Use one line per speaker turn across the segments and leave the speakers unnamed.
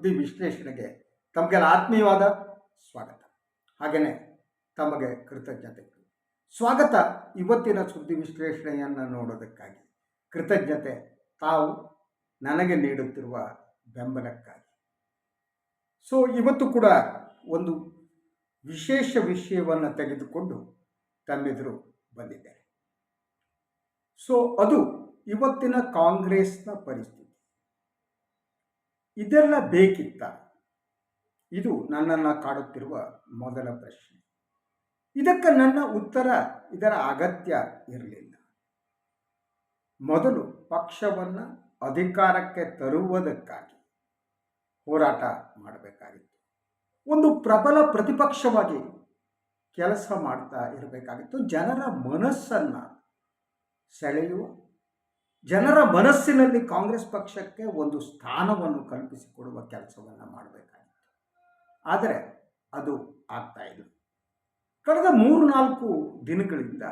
ಸುದ್ದಿ ವಿಶ್ಲೇಷಣೆಗೆ ತಮಗೆಲ್ಲ ಆತ್ಮೀಯವಾದ ಸ್ವಾಗತ. ಹಾಗೆಯೇ ತಮಗೆ ಕೃತಜ್ಞತೆಗಳು ಸ್ವಾಗತ ಇವತ್ತಿನ ಸುದ್ದಿ ವಿಶ್ಲೇಷಣೆಯನ್ನು ನೋಡೋದಕ್ಕಾಗಿ. ಕೃತಜ್ಞತೆ ತಾವು ನನಗೆ ನೀಡುತ್ತಿರುವ ಬೆಂಬಲಕ್ಕಾಗಿ. ಸೊ ಇವತ್ತು ಕೂಡ ಒಂದು ವಿಶೇಷ ವಿಷಯವನ್ನು ತೆಗೆದುಕೊಂಡು ತಮ್ಮೆದುರು ಬಂದಿದ್ದಾರೆ ಸೊ ಅದು ಇವತ್ತಿನ ಕಾಂಗ್ರೆಸ್ನ ಪರಿಸ್ಥಿತಿ. ಇದೆಲ್ಲ ಬೇಕಿತ್ತ? ಇದು ನನ್ನನ್ನು ಕಾಡುತ್ತಿರುವ ಮೊದಲ ಪ್ರಶ್ನೆ. ಇದಕ್ಕೆ ನನ್ನ ಉತ್ತರ ಇದರ ಅಗತ್ಯ ಇರಲಿಲ್ಲ. ಮೊದಲು ಪಕ್ಷವನ್ನು ಅಧಿಕಾರಕ್ಕೆ ತರುವುದಕ್ಕಾಗಿ ಹೋರಾಟ ಮಾಡಬೇಕಾಗಿತ್ತು. ಒಂದು ಪ್ರಬಲ ಪ್ರತಿಪಕ್ಷವಾಗಿ ಕೆಲಸ ಮಾಡ್ತಾ ಇರಬೇಕಾಗಿತ್ತು. ಜನರ ಮನಸ್ಸನ್ನು ಸೆಳೆಯುವ ಜನರ ಮನಸ್ಸಿನಲ್ಲಿ ಕಾಂಗ್ರೆಸ್ ಪಕ್ಷಕ್ಕೆ ಒಂದು ಸ್ಥಾನವನ್ನು ಕಲ್ಪಿಸಿಕೊಡುವ ಕೆಲಸವನ್ನು ಮಾಡಬೇಕಾಗಿತ್ತು. ಆದರೆ ಅದು ಆಗ್ತಾ ಇಲ್ಲ. ಕಳೆದ ಮೂರು ನಾಲ್ಕು ದಿನಗಳಿಂದ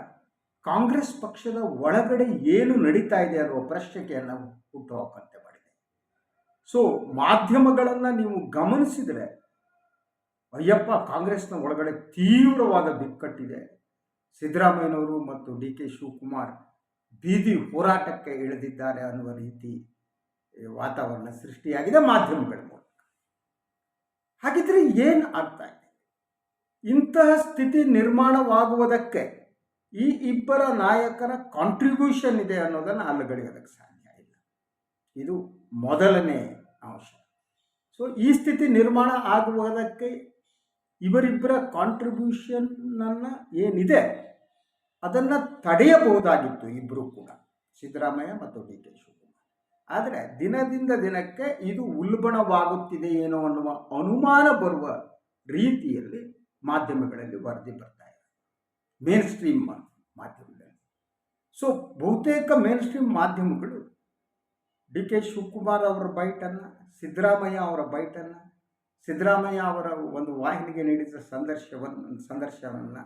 ಕಾಂಗ್ರೆಸ್ ಪಕ್ಷದ ಒಳಗಡೆ ಏನು ನಡೀತಾ ಇದೆ ಅನ್ನುವ ಹುಟ್ಟುವ ಹುಟ್ಟುಹಾಕಂತೆ ಮಾಡಿದೆ. ಸೊ ಮಾಧ್ಯಮಗಳನ್ನು ನೀವು ಗಮನಿಸಿದರೆ, ಅಯ್ಯಪ್ಪ, ಕಾಂಗ್ರೆಸ್ನ ಒಳಗಡೆ ತೀವ್ರವಾದ ಬಿಕ್ಕಟ್ಟಿದೆ. ಸಿದ್ದರಾಮಯ್ಯನವರು ಮತ್ತು ಡಿ ಕೆ ಶಿವಕುಮಾರ್ ಬೀದಿ ಹೋರಾಟಕ್ಕೆ ಇಳಿದಿದ್ದಾರೆ ಅನ್ನುವ ರೀತಿ ವಾತಾವರಣ ಸೃಷ್ಟಿಯಾಗಿದೆ ಮಾಧ್ಯಮಗಳ ಮೂಲಕ. ಹಾಗಿದ್ರೆ ಏನು ಆಗ್ತಾ ಇದೆ? ಇಂತಹ ಸ್ಥಿತಿ ನಿರ್ಮಾಣವಾಗುವುದಕ್ಕೆ ಈ ಇಬ್ಬರ ನಾಯಕರ ಕಾಂಟ್ರಿಬ್ಯೂಷನ್ ಇದೆ ಅನ್ನೋದನ್ನು ಅಲ್ಲಗಳೆಯೋದಕ್ಕೆ ಸಾಧ್ಯ ಇಲ್ಲ. ಇದು ಮೊದಲನೇ ಅಂಶ. ಸೊ ಈ ಸ್ಥಿತಿ ನಿರ್ಮಾಣ ಆಗುವುದಕ್ಕೆ ಇವರಿಬ್ಬರ ಕಾಂಟ್ರಿಬ್ಯೂಷನ್ನನ್ನು ಏನಿದೆ? ಅದನ್ನು ತಡೆಯಬಹುದಾಗಿತ್ತು ಇಬ್ಬರು ಕೂಡ. ಸಿದ್ದರಾಮಯ್ಯ ಮತ್ತು ಡಿ ಕೆ ಶಿವಕುಮಾರ್. ಆದರೆ ದಿನದಿಂದ ದಿನಕ್ಕೆ ಇದು ಉಲ್ಬಣವಾಗುತ್ತಿದೆ ಏನೋ ಅನ್ನುವ ಅನುಮಾನ ಬರುವ ರೀತಿಯಲ್ಲಿ ಮಾಧ್ಯಮಗಳಲ್ಲಿ ವರದಿ ಬರ್ತಾ ಇದೆ. ಮೇನ್ ಸ್ಟ್ರೀಮ್ ಮಾಧ್ಯಮಗಳಲ್ಲಿ ಸೊ ಬಹುತೇಕ ಮೇನ್ ಸ್ಟ್ರೀಮ್ ಮಾಧ್ಯಮಗಳು ಡಿ ಕೆ ಶಿವಕುಮಾರ್ ಅವರ ಬೈಟನ್ನು, ಸಿದ್ದರಾಮಯ್ಯ ಅವರ ಬೈಟನ್ನು, ಸಿದ್ದರಾಮಯ್ಯ ಅವರ ಒಂದು ವಾಹಿನಿಗೆ ನೀಡಿದ ಸಂದರ್ಶವನ್ನು ಸಂದರ್ಶನವನ್ನು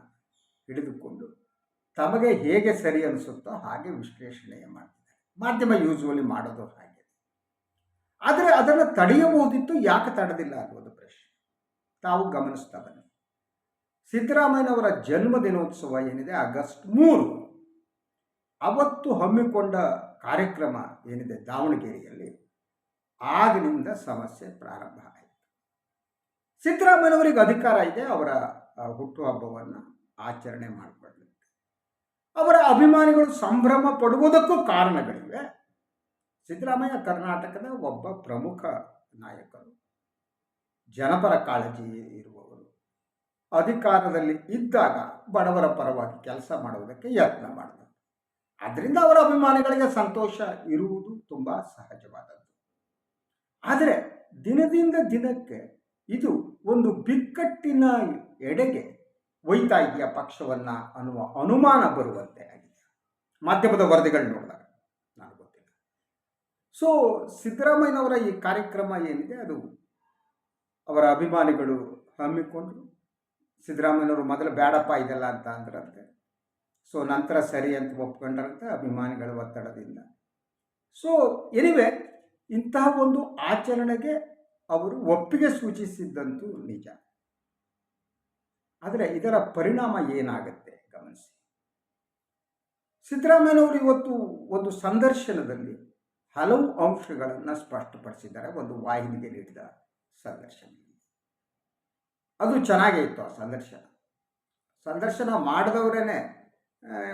ಹಿಡಿದುಕೊಂಡು ತಮಗೆ ಹೇಗೆ ಸರಿ ಅನಿಸುತ್ತೋ ಹಾಗೆ ವಿಶ್ಲೇಷಣೆ ಮಾಡ್ತಿದ್ದಾರೆ. ಮಾಧ್ಯಮ ಯೂಸ್ವಲಿ ಮಾಡೋದು ಹಾಗೆ. ಆದರೆ ಅದನ್ನು ತಡೆಯಬಹುದಿತ್ತು, ಯಾಕೆ ತಡೆದಿಲ್ಲ ಅನ್ನೋದು ಪ್ರಶ್ನೆ. ತಾವು ಗಮನಿಸ್ತಾ ಬನ್ನಿ. ಸಿದ್ದರಾಮಯ್ಯನವರ ಜನ್ಮ ದಿನೋತ್ಸವ ಏನಿದೆ? ಆಗಸ್ಟ್ ಮೂರು. ಅವತ್ತು ಹಮ್ಮಿಕೊಂಡ ಕಾರ್ಯಕ್ರಮ ಏನಿದೆ? ದಾವಣಗೆರೆಯಲ್ಲಿ. ಆಗಿನಿಂದ ಸಮಸ್ಯೆ ಪ್ರಾರಂಭ ಆಯಿತು. ಸಿದ್ದರಾಮಯ್ಯನವರಿಗೆ ಅಧಿಕಾರ ಇದೆ, ಅವರ ಹುಟ್ಟುಹಬ್ಬವನ್ನು ಆಚರಣೆ ಮಾಡಿಕೊಳ್ಳಲಿಕ್ಕೆ ಅವರ ಅಭಿಮಾನಿಗಳು ಸಂಭ್ರಮ ಪಡುವುದಕ್ಕೂ ಕಾರಣಗಳಿವೆ. ಸಿದ್ದರಾಮಯ್ಯ ಕರ್ನಾಟಕದ ಒಬ್ಬ ಪ್ರಮುಖ ನಾಯಕರು. ಜನಪರ ಕಾಳಜಿ ಇರುವವರು. ಅಧಿಕಾರದಲ್ಲಿ ಇದ್ದಾಗ ಬಡವರ ಪರವಾಗಿ ಕೆಲಸ ಮಾಡುವುದಕ್ಕೆ ಯತ್ನ ಮಾಡಿದರು. ಅದರಿಂದ ಅವರ ಅಭಿಮಾನಿಗಳಿಗೆ ಸಂತೋಷ ಇರುವುದು ತುಂಬ ಸಹಜವಾದದ್ದು. ಆದರೆ ದಿನದಿಂದ ದಿನಕ್ಕೆ ಇದು ಒಂದು ಬಿಕ್ಕಟ್ಟಿನ ಎಡೆಗೆ ಒಯ್ತಾ ಇದೆಯಾ ಪಕ್ಷವನ್ನು ಅನ್ನುವ ಅನುಮಾನ ಬರುವಂತೆ ಆಗಿದೆ. ಮಾಧ್ಯಮದ ವರದಿಗಳು ನೋಡಿದಾಗ ನನಗೆ ಗೊತ್ತಿಲ್ಲ. ಸೊ ಸಿದ್ದರಾಮಯ್ಯನವರ ಈ ಕಾರ್ಯಕ್ರಮ ಏನಿದೆ ಅದು ಅವರ ಅಭಿಮಾನಿಗಳು ಹಮ್ಮಿಕೊಂಡ್ರು. ಸಿದ್ದರಾಮಯ್ಯನವರು ಮೊದಲು ಬೇಡಪ್ಪ ಇದೆಲ್ಲ ಅಂತ ಅಂದ್ರಂತೆ. ಸೊ ನಂತರ ಸರಿ ಅಂತ ಒಪ್ಕೊಂಡ್ರಂತೆ ಅಭಿಮಾನಿಗಳ ಒತ್ತಡದಿಂದ. ಸೊ ಎನಿವೆ ಇಂತಹ ಒಂದು ಆಚರಣೆಗೆ ಅವರು ಒಪ್ಪಿಗೆ ಸೂಚಿಸಿದ್ದಂತೂ ನಿಜ. ಆದರೆ ಇದರ ಪರಿಣಾಮ ಏನಾಗುತ್ತೆ? ಗಮನಿಸಿ. ಸಿದ್ದರಾಮಯ್ಯನವರು ಇವತ್ತು ಒಂದು ಸಂದರ್ಶನದಲ್ಲಿ ಹಲವು ಅಂಶಗಳನ್ನು ಸ್ಪಷ್ಟಪಡಿಸಿದ್ದಾರೆ. ಒಂದು ವಾಹಿನಿಗೆ ನೀಡಿದ ಸಂದರ್ಶನ. ಅದು ಚೆನ್ನಾಗೇ ಇತ್ತು ಆ ಸಂದರ್ಶನ. ಸಂದರ್ಶನ ಮಾಡಿದವರೇ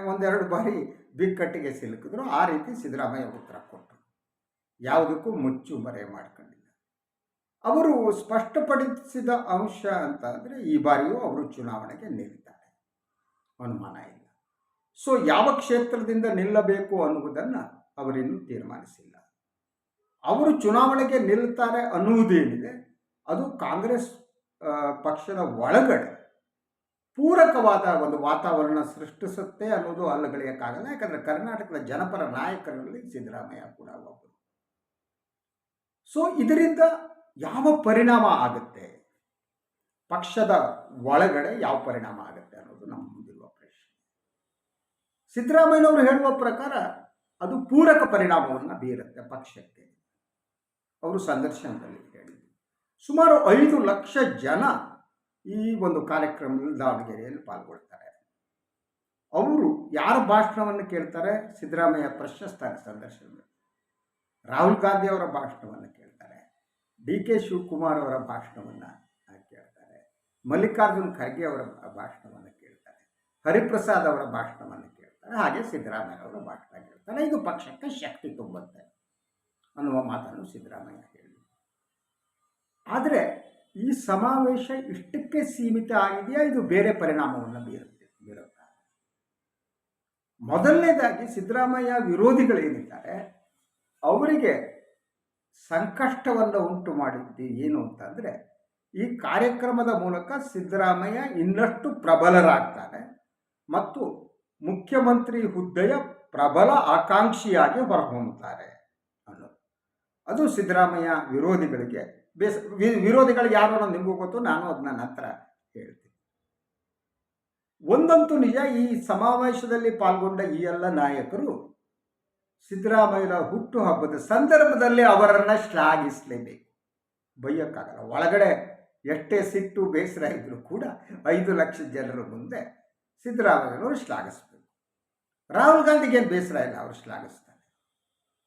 ಒಂದೆರಡು ಬಾರಿ ಬಿಕ್ಕಟ್ಟಿಗೆ ಸಿಲುಕಿದ್ರು. ಆ ರೀತಿ ಸಿದ್ದರಾಮಯ್ಯ ಉತ್ತರ ಕೊಟ್ಟರು. ಯಾವುದಕ್ಕೂ ಮುಚ್ಚು ಮರೆ ಮಾಡ್ಕೊಂಡಿಲ್ಲ. ಅವರು ಸ್ಪಷ್ಟಪಡಿಸಿದ ಅಂಶ ಅಂತ ಅಂದರೆ ಈ ಬಾರಿಯೂ ಅವರು ಚುನಾವಣೆಗೆ ನಿಲ್ಲಿದ್ದಾರೆ. ಅನುಮಾನ ಇಲ್ಲ. ಸೊ ಯಾವ ಕ್ಷೇತ್ರದಿಂದ ನಿಲ್ಲಬೇಕು ಅನ್ನುವುದನ್ನು ಅವರಿನ್ನೂ ತೀರ್ಮಾನಿಸಿಲ್ಲ. ಅವರು ಚುನಾವಣೆಗೆ ನಿಲ್ತಾರೆ ಅನ್ನುವುದೇನಿದೆ, ಅದು ಕಾಂಗ್ರೆಸ್ ಪಕ್ಷದ ಒಳಗಡೆ ಪೂರಕವಾದ ಒಂದು ವಾತಾವರಣ ಸೃಷ್ಟಿಸುತ್ತೆ ಅನ್ನೋದು ಅಲ್ಲಗಳೆಯಕ್ಕಾಗಲ್ಲ ಯಾಕಂದರೆ ಕರ್ನಾಟಕದ ಜನಪರ ನಾಯಕರಲ್ಲಿ ಸಿದ್ದರಾಮಯ್ಯ ಕೂಡ ಒಬ್ಬರು. ಸೊ ಇದರಿಂದ ಯಾವ ಪರಿಣಾಮ ಆಗುತ್ತೆ? ಪಕ್ಷದ ಒಳಗಡೆ ಯಾವ ಪರಿಣಾಮ ಆಗುತ್ತೆ ಅನ್ನೋದು ನಮ್ಮ ಮುಂದಿರುವ ಪ್ರಶ್ನೆ. ಸಿದ್ದರಾಮಯ್ಯನವರು ಹೇಳುವ ಪ್ರಕಾರ ಅದು ಪೂರಕ ಪರಿಣಾಮವನ್ನು ಬೀರುತ್ತೆ ಪಕ್ಷಕ್ಕೆ. ಅವರು ಸಂದರ್ಶನದಲ್ಲಿ ಹೇಳಿದರು. ಸುಮಾರು ಐದು ಲಕ್ಷ ಜನ ಈ ಒಂದು ಕಾರ್ಯಕ್ರಮದಲ್ಲಿ ದಾವಣಗೆರೆಯಲ್ಲಿ ಪಾಲ್ಗೊಳ್ತಾರೆ. ಅವರು ಯಾರ ಭಾಷಣವನ್ನು ಕೇಳ್ತಾರೆ? ಸಿದ್ದರಾಮಯ್ಯ ಪ್ರಶಸ್ತ ಸಂದರ್ಶನದಲ್ಲಿ. ರಾಹುಲ್ ಗಾಂಧಿ ಅವರ ಭಾಷಣವನ್ನು ಕೇಳ್ತಾರೆ. ಡಿ ಕೆ ಶಿವಕುಮಾರ್ ಅವರ ಭಾಷಣವನ್ನು ಕೇಳ್ತಾರೆ? ಮಲ್ಲಿಕಾರ್ಜುನ್ ಖರ್ಗೆ ಅವರ ಭಾಷಣವನ್ನು ಕೇಳ್ತಾರೆ. ಹರಿಪ್ರಸಾದ್ ಅವರ ಭಾಷಣವನ್ನು ಕೇಳ್ತಾರೆ. ಹಾಗೆ ಸಿದ್ದರಾಮಯ್ಯ ಅವರ ಭಾಷಣ ಕೇಳ್ತಾರೆ. ಇದು ಪಕ್ಷಕ್ಕೆ ಶಕ್ತಿ ತುಂಬುತ್ತೆ ಅನ್ನುವ ಮಾತನ್ನು ಸಿದ್ದರಾಮಯ್ಯ ಹೇಳಿ ಆದರೆ ಈ ಸಮಾವೇಶ ಇಷ್ಟಕ್ಕೆ ಸೀಮಿತ ಆಗಿದೆಯಾ? ಇದು ಬೇರೆ ಪರಿಣಾಮವನ್ನು ಬೀರುತ್ತೆ, ಬೀರುತ್ತಾ? ಮೊದಲನೇದಾಗಿ ಸಿದ್ದರಾಮಯ್ಯ ವಿರೋಧಿಗಳೇನಿದ್ದಾರೆ, ಅವರಿಗೆ ಸಂಕಷ್ಟವನ್ನು ಉಂಟು ಮಾಡಿದ್ದು ಏನು ಅಂತಂದರೆ, ಈ ಕಾರ್ಯಕ್ರಮದ ಮೂಲಕ ಸಿದ್ದರಾಮಯ್ಯ ಇನ್ನಷ್ಟು ಪ್ರಬಲರಾಗ್ತಾರೆ ಮತ್ತು ಮುಖ್ಯಮಂತ್ರಿ ಹುದ್ದೆಯ ಪ್ರಬಲ ಆಕಾಂಕ್ಷಿಯಾಗಿ ಹೊರಹೊಮ್ಮುತ್ತಾರೆ ಅನ್ನೋದು. ಅದು ಸಿದ್ದರಾಮಯ್ಯ ವಿರೋಧಿಗಳಿಗೆ ಬೇಸ ವಿರೋಧಿಗಳು ಯಾರು ಅನ್ನೋದು ನಿಮಗೂ ಗೊತ್ತು, ನಾನು ಅದನ್ನ ನಂತರ ಹೇಳ್ತೀನಿ. ಒಂದಂತೂ ನಿಜ, ಈ ಸಮಾವೇಶದಲ್ಲಿ ಪಾಲ್ಗೊಂಡ ಈ ಎಲ್ಲ ನಾಯಕರು ಸಿದ್ದರಾಮಯ್ಯರ ಹುಟ್ಟುಹಬ್ಬದ ಸಂದರ್ಭದಲ್ಲಿ ಅವರನ್ನು ಶ್ಲಾಘಿಸಲೇಬೇಕು. ಬೈಯಕ್ಕಾಗಲ್ಲ. ಒಳಗಡೆ ಎಷ್ಟೇ ಸಿಟ್ಟು ಬೇಸರ ಇದ್ದರೂ ಕೂಡ ಐದು ಲಕ್ಷ ಜನರ ಮುಂದೆ ಸಿದ್ದರಾಮಯ್ಯನವರು ಶ್ಲಾಘಿಸಬೇಕು. ರಾಹುಲ್ ಗಾಂಧಿಗೇನು ಬೇಸರ ಇಲ್ಲ, ಅವರು ಶ್ಲಾಘಿಸ್ತಾರೆ.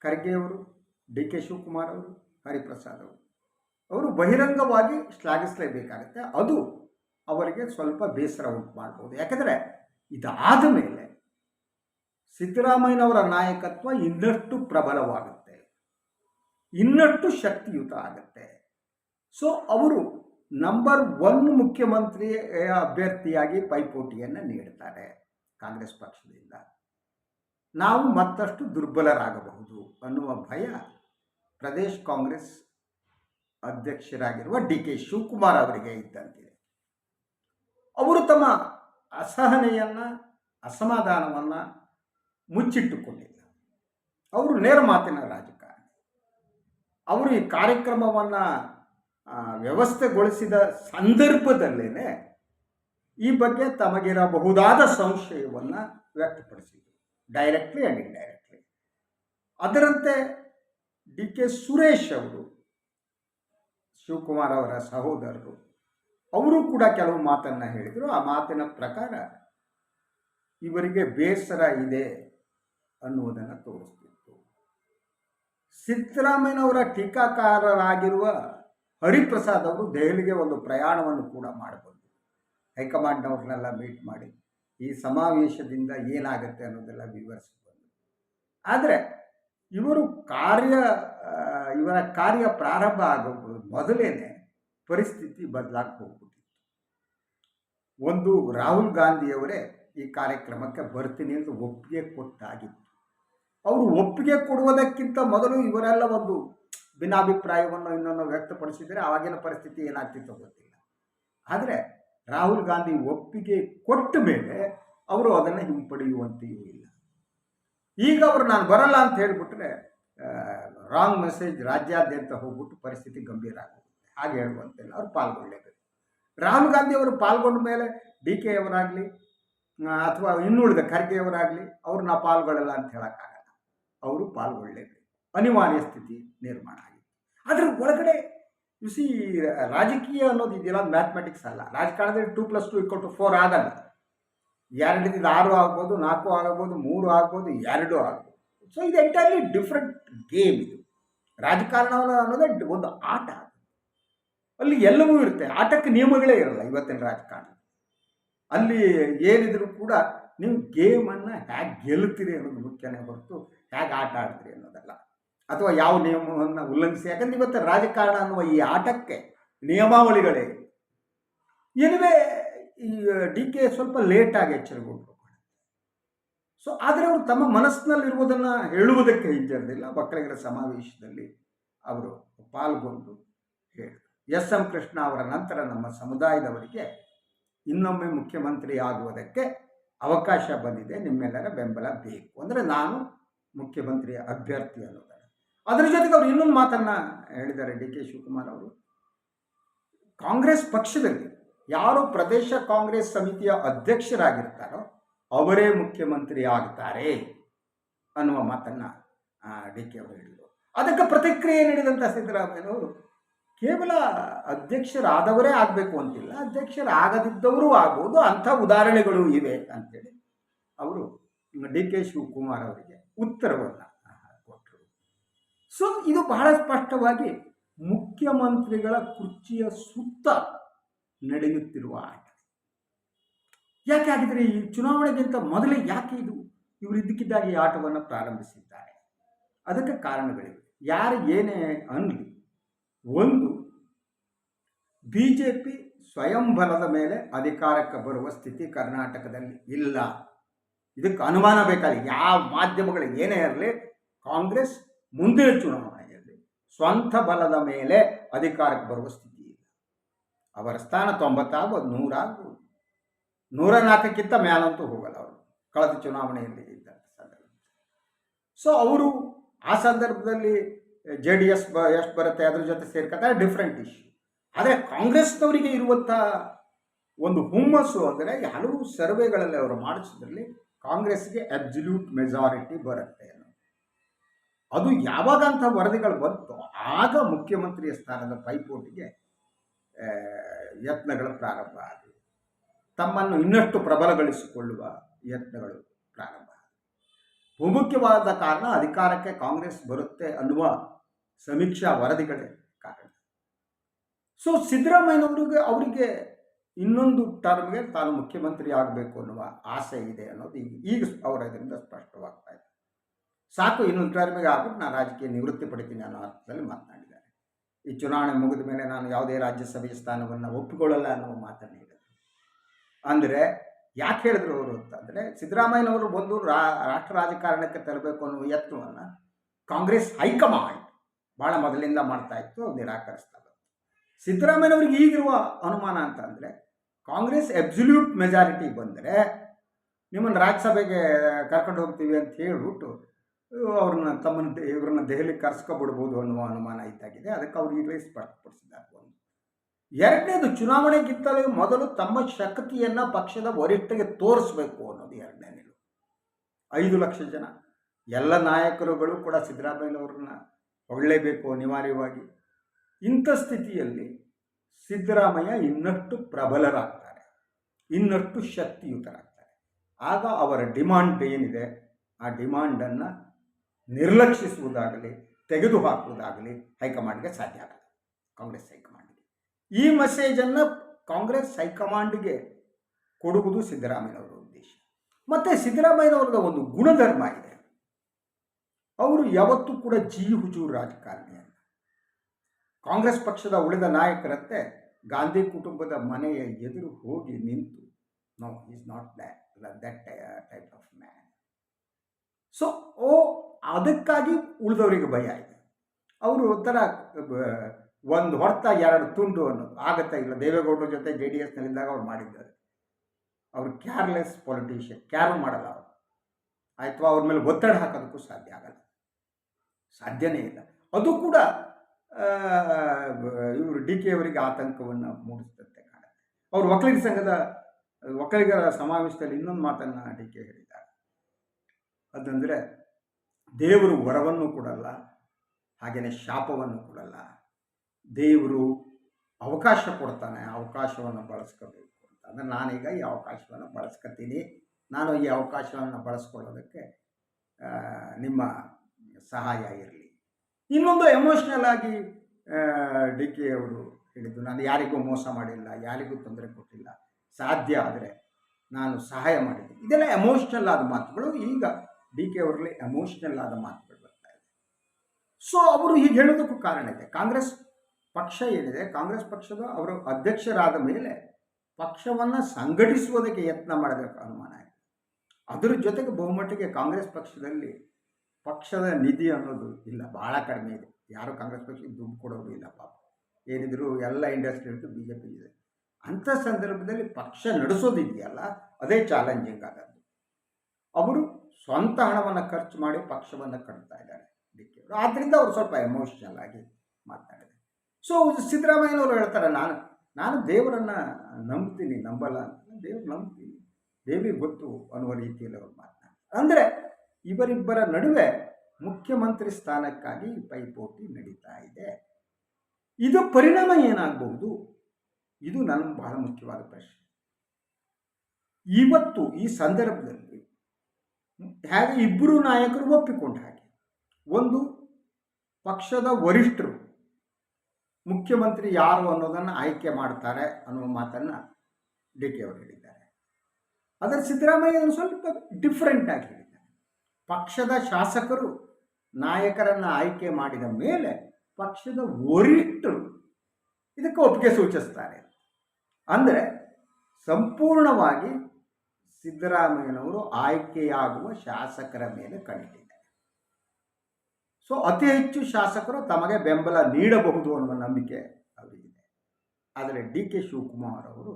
ಖರ್ಗೆ ಅವರು, ಡಿ ಕೆ ಶಿವಕುಮಾರ್ ಅವರು, ಹರಿಪ್ರಸಾದ್ ಅವರು. ಅವರು ಬಹಿರಂಗವಾಗಿ ಶ್ಲಾಘಿಸಲೇಬೇಕಾಗತ್ತೆ. ಅದು ಅವರಿಗೆ ಸ್ವಲ್ಪ ಬೇಸರ ಉಂಟು ಮಾಡ್ಬೋದು. ಯಾಕಂದರೆ ಇದಾದ ಮೇಲೆ ಸಿದ್ದರಾಮಯ್ಯನವರ ನಾಯಕತ್ವ ಇನ್ನಷ್ಟು ಪ್ರಬಲವಾಗುತ್ತೆ. ಇನ್ನಷ್ಟು ಶಕ್ತಿಯುತ ಆಗುತ್ತೆ. ಸೊ ಅವರು ನಂಬರ್ ಒನ್ ಮುಖ್ಯಮಂತ್ರಿ ಅಭ್ಯರ್ಥಿಯಾಗಿ ಪೈಪೋಟಿಯನ್ನು ನೀಡ್ತಾರೆ ಕಾಂಗ್ರೆಸ್ ಪಕ್ಷದಿಂದ. ನಾವು ಮತ್ತಷ್ಟು ದುರ್ಬಲರಾಗಬಹುದು ಅನ್ನುವ ಭಯ ಪ್ರದೇಶ್ ಕಾಂಗ್ರೆಸ್ ಅಧ್ಯಕ್ಷರಾಗಿರುವ ಡಿ ಕೆ ಶಿವಕುಮಾರ್ ಅವರಿಗೆ ಇದ್ದಂತಿದೆ. ಅವರು ತಮ್ಮ ಅಸಹನೆಯನ್ನು, ಅಸಮಾಧಾನವನ್ನು ಮುಚ್ಚಿಟ್ಟುಕೊಂಡಿಲ್ಲ. ಅವರು ನೇರ ಮಾತಿನ ರಾಜಕಾರಣಿ. ಅವರು ಈ ಕಾರ್ಯಕ್ರಮವನ್ನು ವ್ಯವಸ್ಥೆಗೊಳಿಸಿದ ಸಂದರ್ಭದಲ್ಲೇ ಈ ಬಗ್ಗೆ ತಮಗಿರಬಹುದಾದ ಸಂಶಯವನ್ನು ವ್ಯಕ್ತಪಡಿಸಿದರು. ಡೈರೆಕ್ಟ್ಲಿ ಆ್ಯಂಡ್ ಇಂಡೈರೆಕ್ಟ್ಲಿ ಅದರಂತೆ ಡಿ ಕೆ ಸುರೇಶ್ ಅವರು, ಶಿವಕುಮಾರ್ ಅವರ ಸಹೋದರರು, ಅವರು ಕೂಡ ಕೆಲವು ಮಾತನ್ನು ಹೇಳಿದರು. ಆ ಮಾತಿನ ಪ್ರಕಾರ ಇವರಿಗೆ ಬೇಸರ ಇದೆ. ಅನ್ನುವುದನ್ನು ತೋರಿಸ್ತಿತ್ತು. ಸಿದ್ದರಾಮಯ್ಯನವರ ಟೀಕಾಕಾರರಾಗಿರುವ ಹರಿಪ್ರಸಾದ್ ಅವರು ದೆಹಲಿಗೆ ಒಂದು ಪ್ರಯಾಣವನ್ನು ಕೂಡ ಮಾಡಬಹುದು ಹೈಕಮಾಂಡ್ನವ್ರನ್ನೆಲ್ಲ ಮೀಟ್ ಮಾಡಿ ಈ ಸಮಾವೇಶದಿಂದ ಏನಾಗುತ್ತೆ ಅನ್ನೋದೆಲ್ಲ ವಿವರಿಸಬಹುದು ಆದರೆ ಇವರು ಕಾರ್ಯ ಇವರ ಕಾರ್ಯ ಪ್ರಾರಂಭ ಆಗೋ ಮೊದಲೇನೆ ಪರಿಸ್ಥಿತಿ ಬದಲಾಗಿ ಹೋಗ್ಬಿಟ್ಟಿತ್ತು ಒಂದು ರಾಹುಲ್ ಗಾಂಧಿಯವರೇ ಈ ಕಾರ್ಯಕ್ರಮಕ್ಕೆ ಬರ್ತೀನಿ ಅಂತ ಒಪ್ಪಿಗೆ ಕೊಟ್ಟಾಗಿತ್ತು. ಅವರು ಒಪ್ಪಿಗೆ ಕೊಡುವುದಕ್ಕಿಂತ ಮೊದಲು ಇವರೆಲ್ಲ ಒಂದು ಭಿನ್ನಾಭಿಪ್ರಾಯವನ್ನು ಇನ್ನೊಂದು ವ್ಯಕ್ತಪಡಿಸಿದರೆ ಆವಾಗಿನ ಪರಿಸ್ಥಿತಿ ಏನಾಗ್ತಿತ್ತು ಗೊತ್ತಿಲ್ಲ. ಆದರೆ ರಾಹುಲ್ ಗಾಂಧಿ ಒಪ್ಪಿಗೆ ಕೊಟ್ಟ ಮೇಲೆ ಅವರು ಅದನ್ನು ಹಿಂಪಡೆಯುವಂತೆಯೂ ಇಲ್ಲ. ಈಗ ಅವರು ನಾನು ಬರಲ್ಲ ಅಂತ ಹೇಳಿಬಿಟ್ರೆ ರಾಂಗ್ ಮೆಸೇಜ್ ರಾಜ್ಯಾದ್ಯಂತ ಹೋಗ್ಬಿಟ್ಟು ಪರಿಸ್ಥಿತಿ ಗಂಭೀರ ಆಗುತ್ತೆ ಹಾಗೆ ಹೇಳುವಂತಿಲ್ಲ ಅವ್ರು ಪಾಲ್ಗೊಳ್ಳೇಬೇಕು. ರಾಹುಲ್ ಗಾಂಧಿ ಅವರು ಪಾಲ್ಗೊಂಡ ಮೇಲೆ ಡಿ ಕೆ ಅವರಾಗಲಿ ಅಥವಾ ಇನ್ನುಳಿದ ಖರ್ಗೆಯವರಾಗಲಿ ಅವ್ರು ನಾ ಪಾಲ್ಗೊಳ್ಳಲ್ಲ ಅಂತ ಹೇಳೋಕ್ಕಾಗಲ್ಲ. ಅವರು ಪಾಲ್ಗೊಳ್ಳಬೇಕು ಅನಿವಾರ್ಯ ಸ್ಥಿತಿ ನಿರ್ಮಾಣ ಆಗಿದೆ ಅದರ ಒಳಗಡೆ ಸಿ ರಾಜಕೀಯ ಅನ್ನೋದು ಇದೆಯಲ್ಲ ಮ್ಯಾಥಮೆಟಿಕ್ಸ್ ಅಲ್ಲ. ರಾಜಕಾರಣದಲ್ಲಿ two plus two equal to four ಆಗಲ್ಲ. ಎರಡರಿಂದ ಆರು ಆಗ್ಬೋದು, ನಾಲ್ಕು ಆಗ್ಬೋದು, ಮೂರು ಆಗ್ಬೋದು, ಎರಡು ಆಗ್ಬೋದು. ಸೊ ಇದು ಎಂಟೈರ್ಲಿ ಡಿಫ್ರೆಂಟ್ ಗೇಮ್ ಇದು. ರಾಜಕಾರಣ ಅನ್ನೋದೇ ಒಂದು ಆಟ ಅಲ್ಲಿ ಎಲ್ಲವೂ ಇರುತ್ತೆ. ಆಟಕ್ಕೆ ನಿಯಮಗಳೇ ಇರಲ್ಲ ಇವತ್ತಿನ ರಾಜಕಾರಣ. ಅಲ್ಲಿ ಏನಿದ್ರು ಕೂಡ ನೀವು ಗೇಮನ್ನು ಹೇಗೆ ಗೆಲ್ತೀರಿ ಅನ್ನೋದು ಮುಖ್ಯನೇ ಹೊರತು ಹೇಗೆ ಆಟ ಆಡ್ತೀರಿ ಅನ್ನೋದಲ್ಲ. ಅಥವಾ ಯಾವ ನಿಯಮವನ್ನು ಉಲ್ಲಂಘಿಸಿ, ಯಾಕಂದ್ರೆ ಇವತ್ತು ರಾಜಕಾರಣ ಅನ್ನುವ ಈ ಆಟಕ್ಕೆ ನಿಯಮಾವಳಿಗಳೇ ಇಲ್ಲವೇ ಈ ಡಿ ಕೆ ಸ್ವಲ್ಪ ಲೇಟಾಗಿ ಎಚ್ಚರಗೊಂಡು ಸೊ ಆದರೆ ಅವರು ತಮ್ಮ ಮನಸ್ಸಿನಲ್ಲಿರುವುದನ್ನು ಹೇಳುವುದಕ್ಕೆ ಹಿಂಜರಿದಿಲ್ಲ. ಒಕ್ಕಲಿಗರ ಸಮಾವೇಶದಲ್ಲಿ ಅವರು ಪಾಲ್ಗೊಂಡು ಹೇಳಿದರು. ಎಸ್ ಎಂ ಕೃಷ್ಣ ಅವರ ನಂತರ ನಮ್ಮ ಸಮುದಾಯದವರಿಗೆ ಇನ್ನೊಮ್ಮೆ ಮುಖ್ಯಮಂತ್ರಿ ಆಗುವುದಕ್ಕೆ ಅವಕಾಶ ಬಂದಿದೆ, ನಿಮ್ಮೆಲ್ಲರ ಬೆಂಬಲ ಬೇಕು. ಅಂದರೆ ನಾನು ಮುಖ್ಯಮಂತ್ರಿಯ ಅಭ್ಯರ್ಥಿ ಅನ್ನೋದನ್ನು. ಅದರ ಜೊತೆಗೆ ಅವರು ಇನ್ನೊಂದು ಮಾತನ್ನು ಹೇಳಿದ್ದಾರೆ ಡಿ ಕೆ ಶಿವಕುಮಾರ್ ಅವರು. ಕಾಂಗ್ರೆಸ್ ಪಕ್ಷದಲ್ಲಿ ಯಾರು ಪ್ರದೇಶ ಕಾಂಗ್ರೆಸ್ ಸಮಿತಿಯ ಅಧ್ಯಕ್ಷರಾಗಿರ್ತಾರೋ ಅವರೇ ಮುಖ್ಯಮಂತ್ರಿ ಆಗ್ತಾರೆ ಅನ್ನುವ ಮಾತನ್ನು ಡಿ ಕೆ ಅವರು ಹೇಳಿದರು. ಅದಕ್ಕೆ ಪ್ರತಿಕ್ರಿಯೆ ನೀಡಿದಂಥ ಸಿದ್ದರಾಮಯ್ಯನವರು ಕೇವಲ ಅಧ್ಯಕ್ಷರಾದವರೇ ಆಗಬೇಕು ಅಂತಿಲ್ಲ. ಅಧ್ಯಕ್ಷರಾಗದಿದ್ದವರು ಆಗ್ಬೋದು. ಅಂಥ ಉದಾಹರಣೆಗಳು ಇವೆ ಅಂತೇಳಿ ಅವರು ಡಿ ಕೆ ಶಿವಕುಮಾರ್ ಅವರಿಗೆ ಉತ್ತರವನ್ನು ಕೊಟ್ಟರು ಸೊ ಇದು ಬಹಳ ಸ್ಪಷ್ಟವಾಗಿ ಮುಖ್ಯಮಂತ್ರಿಗಳ ಕುರ್ಚಿಯ ಸುತ್ತ ನಡೆಯುತ್ತಿರುವ ಆಟ. ಯಾಕೆ ಆಗಿದ್ರೆ ಈ ಚುನಾವಣೆಗಿಂತ ಮೊದಲೇ ಯಾಕೆ ಇದು? ಇವರು ಈ ಆಟವನ್ನು ಪ್ರಾರಂಭಿಸಿದ್ದಾರೆ. ಅದಕ್ಕೆ ಕಾರಣಗಳಿವೆ. ಯಾರು ಏನೇ ಅನ್ನಲಿ ಒಂದು ಬಿ ಜೆ ಪಿ ಸ್ವಯಂ ಬಲದ ಮೇಲೆ ಅಧಿಕಾರಕ್ಕೆ ಬರುವ ಸ್ಥಿತಿ ಕರ್ನಾಟಕದಲ್ಲಿ ಇಲ್ಲ. ಇದಕ್ಕೆ ಅನುಮಾನ ಬೇಕಾಗಿ ಯಾವ ಮಾಧ್ಯಮಗಳು ಏನೇ ಇರಲಿ, ಕಾಂಗ್ರೆಸ್ ಮುಂದಿನ ಚುನಾವಣೆಯಲ್ಲಿ ಸ್ವಂತ ಬಲದ ಮೇಲೆ ಅಧಿಕಾರಕ್ಕೆ ಬರುವ ಸ್ಥಿತಿ ಇಲ್ಲ. ಅವರ ಸ್ಥಾನ ತೊಂಬತ್ತಾಗ್ಬೋದು, ನೂರಾಗ್ಬೋದು. ನೂರ ನಾಲ್ಕಕ್ಕಿಂತ ಮೇಲಂತೂ ಹೋಗಲ್ಲ ಅವರು. ಕಳೆದ ಚುನಾವಣೆಯಲ್ಲಿ ಇದ್ದಂಥ ಸಂದರ್ಭ ಸೊ ಅವರು ಆ ಸಂದರ್ಭದಲ್ಲಿ ಜೆ ಡಿ ಎಸ್ ಬ, ಎಷ್ಟು ಬರುತ್ತೆ, ಅದ್ರ ಜೊತೆ ಸೇರ್ಕೊತಾರೆ ಡಿಫ್ರೆಂಟ್ ಇಶ್ಯೂ ಆದರೆ ಕಾಂಗ್ರೆಸ್ನವರಿಗೆ ಇರುವಂಥ ಒಂದು ಹುಮ್ಮಸ್ಸು ಅಂದರೆ ಹಲವು ಸರ್ವೆಗಳಲ್ಲಿ ಅವರು ಮಾಡಿಸಿದ್ರಲ್ಲಿ ಕಾಂಗ್ರೆಸ್ಗೆ ಅಬ್ಸಲ್ಯೂಟ್ ಮೆಜಾರಿಟಿ ಬರುತ್ತೆ ಅದು ಯಾವಾಗ ಅಂತ ವರದಿಗಳು ಬಂತು ಆಗ ಮುಖ್ಯಮಂತ್ರಿಯ ಸ್ಥಾನದ ಪೈಪೋಟಿಗೆ ಯತ್ನಗಳು ಪ್ರಾರಂಭ ಆದವು. ತಮ್ಮನ್ನು ಇನ್ನಷ್ಟು ಪ್ರಬಲಗೊಳಿಸಿಕೊಳ್ಳುವ ಯತ್ನಗಳು ಪ್ರಾರಂಭ ಬಹುಮುಖ್ಯವಾದ ಕಾರಣ ಅಧಿಕಾರಕ್ಕೆ ಕಾಂಗ್ರೆಸ್ ಬರುತ್ತೆ ಅನ್ನುವ ಸಮೀಕ್ಷಾ ವರದಿಗಳೇ ಕಾರಣ. ಸೊ ಸಿದ್ದರಾಮಯ್ಯನವರಿಗೆ ಅವರಿಗೆ ಇನ್ನೊಂದು ಟರ್ಮ್ಗೆ ತಾನು ಮುಖ್ಯಮಂತ್ರಿ ಆಗಬೇಕು ಅನ್ನುವ ಆಸೆ ಇದೆ ಅನ್ನೋದು ಈಗ ಈಗ ಅವರ ಇದರಿಂದ ಸ್ಪಷ್ಟವಾಗ್ತಾ ಇದೆ. ಸಾಕು, ಇನ್ನೊಂದು ಟರ್ಮ್ಗೆ ಆಗ್ಬಿಟ್ಟು ನಾನು ರಾಜಕೀಯ ನಿವೃತ್ತಿ ಪಡಿತೀನಿ ಅನ್ನೋ ಅರ್ಥದಲ್ಲಿ ಮಾತನಾಡಿದ್ದಾರೆ. ಈ ಚುನಾವಣೆ ಮುಗಿದ ಮೇಲೆ ನಾನು ಯಾವುದೇ ರಾಜ್ಯಸಭೆಯ ಸ್ಥಾನವನ್ನು ಒಪ್ಪಿಕೊಳ್ಳಲ್ಲ ಅನ್ನುವ ಮಾತನ್ನು ಹೇಳಿದರು ಅಂದರೆ ಯಾಕೆ ಹೇಳಿದ್ರು ಅವರು ಅಂತಂದರೆ ಸಿದ್ದರಾಮಯ್ಯನವರು ಬಂದು ರಾ, ರಾಷ್ಟ್ರ ರಾಜಕಾರಣಕ್ಕೆ ತರಬೇಕು ಅನ್ನುವ ಯತ್ನವನ್ನು ಕಾಂಗ್ರೆಸ್ ಹೈಕಮಾಂಡ್ ಭಾಳ ಮೊದಲಿಂದ ಮಾಡ್ತಾ ಇತ್ತು ನಿರಾಕರಿಸ್ತಾ ಬಂತು ಸಿದ್ದರಾಮಯ್ಯನವ್ರಿಗೆ ಈಗಿರುವ ಅನುಮಾನ ಅಂತ ಅಂದರೆ ಕಾಂಗ್ರೆಸ್ ಅಬ್ಸಲ್ಯೂಟ್ ಮೆಜಾರಿಟಿ ಬಂದರೆ ನಿಮ್ಮನ್ನು ರಾಜ್ಯಸಭೆಗೆ ಕರ್ಕೊಂಡು ಹೋಗ್ತೀವಿ ಅಂತ ಹೇಳಿಬಿಟ್ಟು ಅವ್ರನ್ನ ತಮ್ಮನ್ನು ಇವ್ರನ್ನ ದೆಹಲಿಗೆ ಕರ್ಸ್ಕೊಬಿಡ್ಬೋದು ಅನ್ನುವ ಅನುಮಾನ ಇದ್ದಾಗಿದೆ. ಅದಕ್ಕೆ ಅವ್ರು ಈಗಲೇ ಸ್ಪಷ್ಟಪಡಿಸಿದ್ದಾರೆ ಒಂದು. ಎರಡನೇದು ಚುನಾವಣೆಗಿಂತಲೂ ಮೊದಲು ತಮ್ಮ ಶಕ್ತಿಯನ್ನು ಪಕ್ಷದ ವರಿಷ್ಠಗೆ ತೋರಿಸ್ಬೇಕು ಅನ್ನೋದು ಎರಡನೇ ನಿಲುವು ಐದು ಲಕ್ಷ ಜನ. ಎಲ್ಲ ನಾಯಕರುಗಳು ಕೂಡ ಸಿದ್ದರಾಮಯ್ಯನವ್ರನ್ನ ಹೊಗಳಲೇಬೇಕು ಅನಿವಾರ್ಯವಾಗಿ. ಇಂಥ ಸ್ಥಿತಿಯಲ್ಲಿ ಸಿದ್ದರಾಮಯ್ಯ ಇನ್ನಷ್ಟು ಪ್ರಬಲರಾಗ್ತಾರೆ. ಇನ್ನಷ್ಟು ಶಕ್ತಿಯುತರಾಗ್ತಾರೆ. ಆಗ ಅವರ ಡಿಮಾಂಡ್ ಏನಿದೆ? ಆ ಡಿಮಾಂಡನ್ನು ನಿರ್ಲಕ್ಷಿಸುವುದಾಗಲಿ, ತೆಗೆದುಹಾಕುವುದಾಗಲಿ ಹೈಕಮಾಂಡ್ಗೆ ಸಾಧ್ಯ ಆಗಲ್ಲ. ಕಾಂಗ್ರೆಸ್ ಹೈಕಮಾಂಡ್ಗೆ ಈ ಮೆಸೇಜನ್ನು ಕಾಂಗ್ರೆಸ್ ಹೈಕಮಾಂಡ್ಗೆ ಕೊಡುವುದು ಸಿದ್ದರಾಮಯ್ಯನವರ ಉದ್ದೇಶ. ಮತ್ತು ಸಿದ್ದರಾಮಯ್ಯನವರದ ಒಂದು ಗುಣಧರ್ಮ ಇದೆ. ಅವರು ಯಾವತ್ತೂ ಕೂಡ ಜಿ ರಾಜಕಾರಣಿ ಅಂತ ಕಾಂಗ್ರೆಸ್ ಪಕ್ಷದ ಉಳಿದ ನಾಯಕರಂತೆ ಗಾಂಧಿ ಕುಟುಂಬದ ಮನೆಯ ಎದುರು ಹೋಗಿ ನಿಂತು no is not that type of man so oh, ಅದಕ್ಕಾಗಿ ಉಳಿದವರಿಗೆ ಭಯ ಇದೆ. ಅವರು ಒಂಥರ ಒಂದು ಹೊಡೆತ ಎರಡು ತುಂಡು ಅನ್ನೋದು ಆಗತ್ತಾ ಇಲ್ಲ. ದೇವೇಗೌಡರ ಜೊತೆ ಜೆ ಡಿ ಎಸ್ನಲ್ಲಿದ್ದಾಗ ಅವ್ರು ಮಾಡಿದ್ದಾರೆ. ಅವರು ಕ್ಯಾರ್ಲೆಸ್ ಪೊಲಿಟಿಷಿಯನ್ ಕ್ಯಾರ್ ಮಾಡಲ್ಲ ಅವರು. ಆಯ್ತು, ಅವ್ರ ಮೇಲೆ ಒತ್ತಡ ಹಾಕೋದಕ್ಕೂ ಸಾಧ್ಯ ಆಗಲ್ಲ. ಸಾಧ್ಯನೇ ಇಲ್ಲ. ಅದು ಕೂಡ ಇವರು ಡಿ ಕೆ ಅವರಿಗೆ ಆತಂಕವನ್ನು ಮೂಡಿಸಿದಂತೆ ಕಾಣುತ್ತೆ. ಅವರು ಒಕ್ಕಲಿಗ ಸಂಘದ, ಒಕ್ಕಲಿಗರ ಸಮಾವೇಶದಲ್ಲಿ ಇನ್ನೊಂದು ಮಾತನ್ನು ಡಿ ಕೆ ಹೇಳಿದ್ದಾರೆ. ಅದಂದರೆ ದೇವರು ವರವನ್ನು ಕೊಡಲ್ಲ ಹಾಗೆಯೇ ಶಾಪವನ್ನು ಕೊಡಲ್ಲ. ದೇವರು ಅವಕಾಶ ಕೊಡ್ತಾನೆ ಅವಕಾಶವನ್ನು ಬಳಸ್ಕೋಬೇಕು ಅಂತ. ಅಂದರೆ ನಾನೀಗ ಈ ಅವಕಾಶವನ್ನು ಬಳಸ್ಕೊತೀನಿ. ನಾನು ಈ ಅವಕಾಶವನ್ನು ಬಳಸ್ಕೊಳ್ಳೋದಕ್ಕೆ ನಿಮ್ಮ ಸಹಾಯ ಇರಲಿ. ಇನ್ನೊಂದು ಎಮೋಷ್ನಲ್ ಆಗಿ ಡಿ ಕೆ ಅವರು ಹೇಳಿದ್ದು, ನಾನು ಯಾರಿಗೂ ಮೋಸ ಮಾಡಿಲ್ಲ, ಯಾರಿಗೂ ತೊಂದರೆ ಕೊಟ್ಟಿಲ್ಲ. ಸಾಧ್ಯ ಆದರೆ ನಾನು ಸಹಾಯ ಮಾಡಿದ್ದೆ ಇದೆಲ್ಲ ಎಮೋಷ್ನಲ್ ಆದ ಮಾತುಗಳು. ಈಗ ಡಿ ಕೆ ಅವರಲ್ಲಿ ಎಮೋಷ್ನಲ್ ಆದ ಮಾತುಗಳು ಬರ್ತಾ ಇದೆ. ಸೊ ಅವರು ಹೀಗೆ ಹೇಳೋದಕ್ಕೂ ಕಾರಣ ಇದೆ. ಕಾಂಗ್ರೆಸ್ ಪಕ್ಷ ಏನಿದೆ, ಕಾಂಗ್ರೆಸ್ ಪಕ್ಷದ ಅವರು ಅಧ್ಯಕ್ಷರಾದ ಮೇಲೆ ಪಕ್ಷವನ್ನು ಸಂಘಟಿಸುವುದಕ್ಕೆ ಯತ್ನ ಮಾಡಬೇಕು ಅನುಮಾನ ಆಗಿದೆ. ಅದರ ಜೊತೆಗೆ ಬಹುಮಟ್ಟಿಗೆ ಕಾಂಗ್ರೆಸ್ ಪಕ್ಷದಲ್ಲಿ ಪಕ್ಷದ ನಿಧಿ ಅನ್ನೋದು ಇಲ್ಲ ಭಾಳ ಕಡಿಮೆ ಇದೆ. ಯಾರು ಕಾಂಗ್ರೆಸ್ ಪಕ್ಷಕ್ಕೆ ದುಡ್ಡು ಕೊಡೋರು ಇಲ್ಲ ಪಾಪ. ಏನಿದ್ರು ಎಲ್ಲ ಇಂಡಸ್ಟ್ರಿ ಬಿ ಜೆ ಪಿ ಇದೆ. ಅಂಥ ಸಂದರ್ಭದಲ್ಲಿ ಪಕ್ಷ ನಡೆಸೋದಿದೆಯಲ್ಲ, ಅದೇ ಚಾಲೆಂಜಿಂಗ್ ಆದದ್ದು. ಅವರು ಸ್ವಂತ ಹಣವನ್ನು ಖರ್ಚು ಮಾಡಿ ಪಕ್ಷವನ್ನು ಕಟ್ತಾ ಇದ್ದಾರೆ. ಡಿ ಕೆ ಅವರು. ಆದ್ದರಿಂದ ಅವರು ಸ್ವಲ್ಪ ಎಮೋಷನಲ್ ಆಗಿ ಮಾತನಾಡಿದ್ದಾರೆ ಸೊ ಸಿದ್ದರಾಮಯ್ಯನವರು ಹೇಳ್ತಾರೆ, ನಾನು ನಾನು ದೇವರನ್ನು ನಂಬ್ತೀನಿ, ನಂಬಲ್ಲ ದೇವ್ರು ನಂಬ್ತೀನಿ. ದೇವ್ರಿಗೆ ಗೊತ್ತು ಅನ್ನುವ ರೀತಿಯಲ್ಲಿ ಅವರು ಮಾತನಾಡ್ತಾರೆ. ಅಂದರೆ, ಇವರಿಬ್ಬರ ನಡುವೆ ಮುಖ್ಯಮಂತ್ರಿ ಸ್ಥಾನಕ್ಕಾಗಿ ಪೈಪೋಟಿ ನಡೀತಾ ಇದೆ. ಇದು ಪರಿಣಾಮ ಏನಾಗಬಹುದು? ಇದು ನನ್ನ ಬಹಳ ಮುಖ್ಯವಾದ ಪ್ರಶ್ನೆ. ಇವತ್ತು ಈ ಸಂದರ್ಭದಲ್ಲಿ ಹೇಗೆ ಇಬ್ಬರು ನಾಯಕರು ಒಪ್ಪಿಕೊಂಡ ಹಾಗೆ, ಒಂದು ಪಕ್ಷದ ವರಿಷ್ಠರು ಮುಖ್ಯಮಂತ್ರಿ ಯಾರು ಅನ್ನೋದನ್ನು ಆಯ್ಕೆ ಮಾಡ್ತಾರೆ ಅನ್ನುವ ಮಾತನ್ನು ಡಿ ಕೆ ಅವರು ಹೇಳಿದ್ದಾರೆ. ಅದರ ಸಿದ್ದರಾಮಯ್ಯ ಸ್ವಲ್ಪ ಡಿಫ್ರೆಂಟ್ ಆಗಿ ಹೇಳಿದ್ದಾರೆ. ಪಕ್ಷದ ಶಾಸಕರು ನಾಯಕರನ್ನು ಆಯ್ಕೆ ಮಾಡಿದ ಮೇಲೆ ಪಕ್ಷದ ವರಿಷ್ಠರು ಇದಕ್ಕೆ ಒಪ್ಪಿಗೆ ಸೂಚಿಸ್ತಾರೆ. ಅಂದರೆ ಸಂಪೂರ್ಣವಾಗಿ ಸಿದ್ದರಾಮಯ್ಯನವರು ಆಯ್ಕೆಯಾಗುವ ಶಾಸಕರ ಮೇಲೆ ಕಣ್ಣಿಟ್ಟಿದ್ದಾರೆ ಸೊ ಅತಿ ಹೆಚ್ಚು ಶಾಸಕರು ತಮಗೆ ಬೆಂಬಲ ನೀಡಬಹುದು ಅನ್ನುವ ನಂಬಿಕೆ ಅವರಿಗಿದೆ ಆದರೆ ಡಿ ಕೆ ಶಿವಕುಮಾರ್ ಅವರು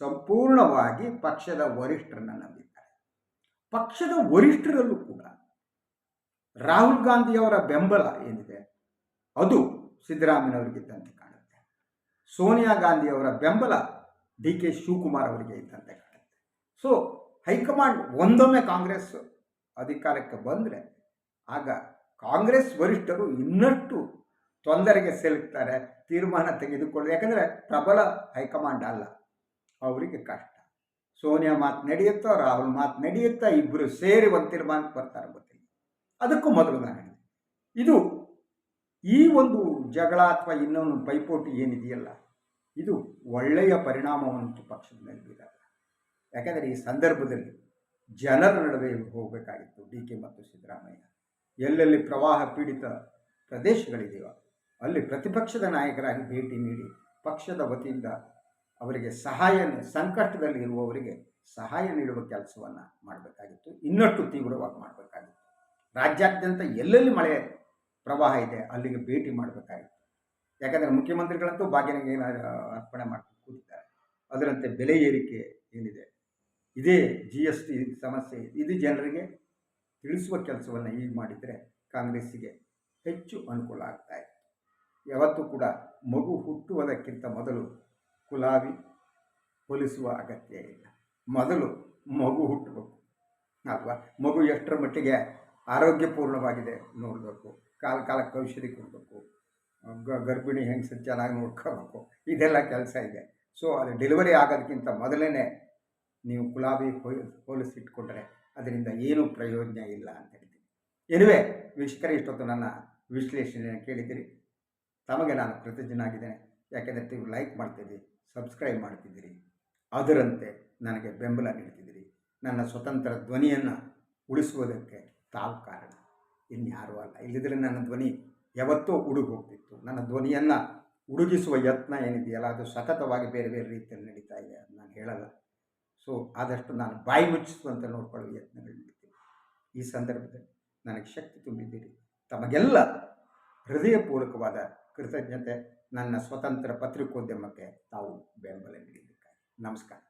ಸಂಪೂರ್ಣವಾಗಿ ಪಕ್ಷದ ವರಿಷ್ಠರನ್ನು ನಂಬಿದ್ದಾರೆ. ಪಕ್ಷದ ವರಿಷ್ಠರಲ್ಲೂ ಕೂಡ ರಾಹುಲ್ ಗಾಂಧಿಯವರ ಬೆಂಬಲ ಏನಿದೆ? ಅದು ಸಿದ್ದರಾಮಯ್ಯನವರಿಗಿದ್ದಂತೆ ಕಾಣುತ್ತೆ. ಸೋನಿಯಾ ಗಾಂಧಿಯವರ ಬೆಂಬಲ ಡಿ ಕೆ ಶಿವಕುಮಾರ್ ಅವರಿಗೆ ಇದ್ದಂತೆ ಕಾಣುತ್ತೆ. ಸೊ ಹೈಕಮಾಂಡ್ ಒಂದೊಮ್ಮೆ ಕಾಂಗ್ರೆಸ್ ಅಧಿಕಾರಕ್ಕೆ ಬಂದರೆ ಆಗ ಕಾಂಗ್ರೆಸ್ ವರಿಷ್ಠರು ಇನ್ನಷ್ಟು ತೊಂದರೆಗೆ ಸಿಲುಕ್ತಾರೆ, ತೀರ್ಮಾನ ತೆಗೆದುಕೊಳ್ಳಿ. ಯಾಕಂದರೆ ಪ್ರಬಲ ಹೈಕಮಾಂಡ್ ಅಲ್ಲ. ಅವರಿಗೆ ಕಷ್ಟ. ಸೋನಿಯಾ ಮಾತು ನಡೆಯುತ್ತೋ, ರಾಹುಲ್ ಮಾತು ನಡೆಯುತ್ತಾ ಇಬ್ಬರು ಸೇರಿ ಒಂದು ತೀರ್ಮಾನಕ್ಕೆ ಬರ್ತಾರೆ ಗೊತ್ತಿಲ್ಲ ಅದಕ್ಕೂ ಮೊದಲು ನಾನು ಇದು ಈ ಒಂದು ಜಗಳ ಅಥವಾ ಇನ್ನೊಂದು ಪೈಪೋಟಿ ಏನಿದೆಯಲ್ಲ, ಇದು ಒಳ್ಳೆಯ ಪರಿಣಾಮವನ್ನು ಪಕ್ಷದ ಮೇಲೆ ಬೀರಲ್ಲ ಯಾಕೆಂದರೆ ಈ ಸಂದರ್ಭದಲ್ಲಿ ಜನರ ನಡುವೆ ಹೋಗಬೇಕಾಗಿತ್ತು ಡಿ ಕೆ ಮತ್ತು ಸಿದ್ದರಾಮಯ್ಯ. ಎಲ್ಲೆಲ್ಲಿ ಪ್ರವಾಹ ಪೀಡಿತ ಪ್ರದೇಶಗಳಿದೆಯೋ ಅಲ್ಲಿ ಪ್ರತಿಪಕ್ಷದ ನಾಯಕರಾಗಿ ಭೇಟಿ ನೀಡಿ ಪಕ್ಷದ ವತಿಯಿಂದ ಅವರಿಗೆ ಸಹಾಯ ಸಂಕಷ್ಟದಲ್ಲಿ ಇರುವವರಿಗೆ ಸಹಾಯ ನೀಡುವ ಕೆಲಸವನ್ನು ಮಾಡಬೇಕಾಗಿತ್ತು. ಇನ್ನಷ್ಟು ತೀವ್ರವಾಗಿ ಮಾಡಬೇಕಾಗಿತ್ತು. ರಾಜ್ಯಾದ್ಯಂತ ಎಲ್ಲೆಲ್ಲಿ ಮಳೆ ಪ್ರವಾಹ ಇದೆ ಅಲ್ಲಿಗೆ ಭೇಟಿ ಮಾಡಬೇಕಾಗಿತ್ತು. ಯಾಕಂದರೆ ಮುಖ್ಯಮಂತ್ರಿಗಳಂತೂ ಭಾಗ್ಯನಿಗೆ ಅರ್ಪಣೆ ಮಾಡಿ, ಕೂತಿದ್ದಾರೆ. ಅದರಂತೆ ಬೆಲೆ ಏರಿಕೆ ಏನಿದೆ? ಇದೇ ಜಿ ಎಸ್ ಟಿ ಸಮಸ್ಯೆ ಇದು ಜನರಿಗೆ ತಿಳಿಸುವ ಕೆಲಸವನ್ನು ಈಗ ಮಾಡಿದರೆ ಕಾಂಗ್ರೆಸ್ಸಿಗೆ ಹೆಚ್ಚು ಅನುಕೂಲ ಆಗ್ತಾ ಇತ್ತು. ಯಾವತ್ತೂ ಕೂಡ ಮಗು ಹುಟ್ಟುವುದಕ್ಕಿಂತ ಮೊದಲು ಕುಲಾವಿ ಹೋಲಿಸುವ ಅಗತ್ಯ ಇಲ್ಲ. ಮೊದಲು ಮಗು ಹುಟ್ಟಬೇಕು, ಅಲ್ವಾ? ಮಗು ಎಷ್ಟರ ಮಟ್ಟಿಗೆ ಆರೋಗ್ಯಪೂರ್ಣವಾಗಿದೆ ನೋಡಬೇಕು, ಕಾಲ ಕಾಲಕ್ಕೆ ಔಷಧಿ ಕೊಡಬೇಕು ಗರ್ಭಿಣಿ ಹೆಂಗೆ ಚೆನ್ನಾಗಿ ನೋಡ್ಕೋಬೇಕು, ಇದೆಲ್ಲ ಕೆಲಸ ಇದೆ. ಸೊ ಅದು ಡೆಲಿವರಿ ಆಗೋದಕ್ಕಿಂತ ಮೊದಲೇ ನೀವು ಗುಲಾಬಿ ಹೋಲಿಸಿಟ್ಕೊಂಡ್ರೆ ಅದರಿಂದ ಏನೂ ಪ್ರಯೋಜನ ಇಲ್ಲ ಅಂತ ಹೇಳ್ತೀನಿ. ಎನಿವೆ ವೀಕ್ಷಕರೇ, ಇಷ್ಟೊತ್ತು ನನ್ನ ವಿಶ್ಲೇಷಣೆಯನ್ನು ಕೇಳಿದ್ದೀರಿ. ತಮಗೆ ನಾನು ಕೃತಜ್ಞನಾಗಿದ್ದೇನೆ. ಯಾಕೆಂದರೆ ನೀವು ಲೈಕ್ ಮಾಡ್ತಿದ್ದೀರಿ ಸಬ್ಸ್ಕ್ರೈಬ್ ಮಾಡ್ತಿದ್ದೀರಿ. ಅದರಂತೆ ನನಗೆ ಬೆಂಬಲ ನೀಡ್ತಿದ್ದೀರಿ. ನನ್ನ ಸ್ವತಂತ್ರ ಧ್ವನಿಯನ್ನು ಉಳಿಸುವುದಕ್ಕೆ ತಾವು ಕಾರಣ. ಇನ್ಯಾರೂ ಅಲ್ಲ. ಇಲ್ಲದಿದ್ದರೆ ನನ್ನ ಧ್ವನಿ ಯಾವತ್ತೂ ಉಡುಗು ಹೋಗ್ತಿತ್ತು ನನ್ನ ಧ್ವನಿಯನ್ನು ಉಡುಗಿಸುವ ಯತ್ನ ಏನಿದೆಯಲ್ಲ, ಅದು ಸತತವಾಗಿ ಬೇರೆ ಬೇರೆ ರೀತಿಯಲ್ಲಿ ನಡೀತಾ ಇದೆ ಅದು ನಾನು ಹೇಳಲ್ಲ. ಸೊ ಆದಷ್ಟು ನಾನು ಬಾಯಿ ಮುಚ್ಚಿಸುವಂತ ನೋಡಿಕೊಳ್ಳುವ ಯತ್ನಗಳು ಈ ಸಂದರ್ಭದಲ್ಲಿ ನನಗೆ ಶಕ್ತಿ ತುಂಬಿದ್ದೀರಿ. ತಮಗೆಲ್ಲ ಹೃದಯಪೂರ್ವಕವಾದ ಕೃತಜ್ಞತೆ, ನನ್ನ ಸ್ವತಂತ್ರ ಪತ್ರಿಕೋದ್ಯಮಕ್ಕೆ ತಾವು ಬೆಂಬಲ ನೀಡಿದ್ದಕ್ಕಾಗಿ. ನಮಸ್ಕಾರ.